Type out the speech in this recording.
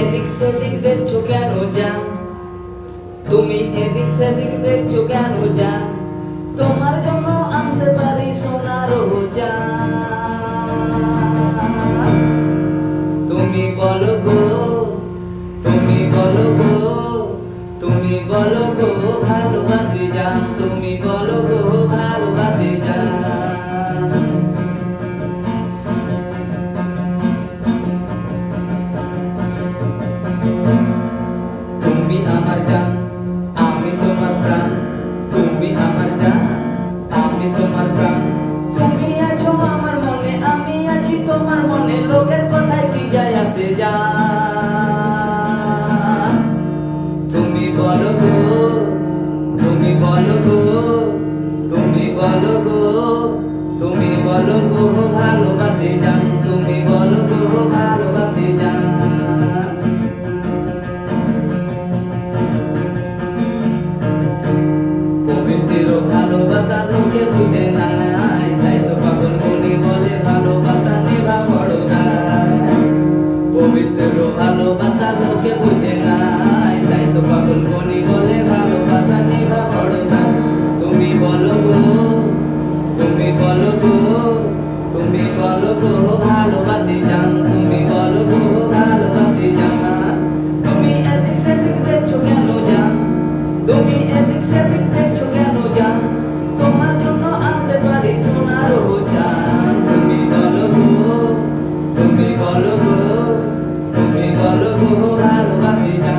এদিক সেদিক দেখছ কেন জান? তুমি এদিক সেদিক দেখছ কেন জান? তোমার জন্য আনতে পারি সোনার তুমি বলো গো, তুমি বলো গো, তুমি বলো গো, ভালোবাসি জান। তুমি বলো গো আমার জান, আমি তোমার প্রাণ। তুমি আমার জান, আমি তোমার প্রাণ। তুমি আছো আমার মনে, আমি আছি তোমার মনে। লোকের কথায় কি যায় আসে জান? তুমি বলো গো, তুমি বলো গো, তুমি বলো গো, তুমি বলো গো, ভালোবাসি জান। তুমি বলো গো পবিত্র ভালোবাসা লোকে বুঝে নাই তাই তো পাগল মনে বলে ভালোবাসা নেভা বড় দায় পবিত্র ভালোবাসা লোকে বুঝে নাই তাই তো পাগল মনে বলে ভালোবাসা নেভা বড় তুমি বলো গো, তুমি বলো গো, তুমি বলো গো, ভালোবাসি জান। তুমি বলো গো, ভালোবাসি জান। তুমি এদিক সেদিক দেখছ কেন জান? তুমি এদিক সেদিক দেখছ কেন গো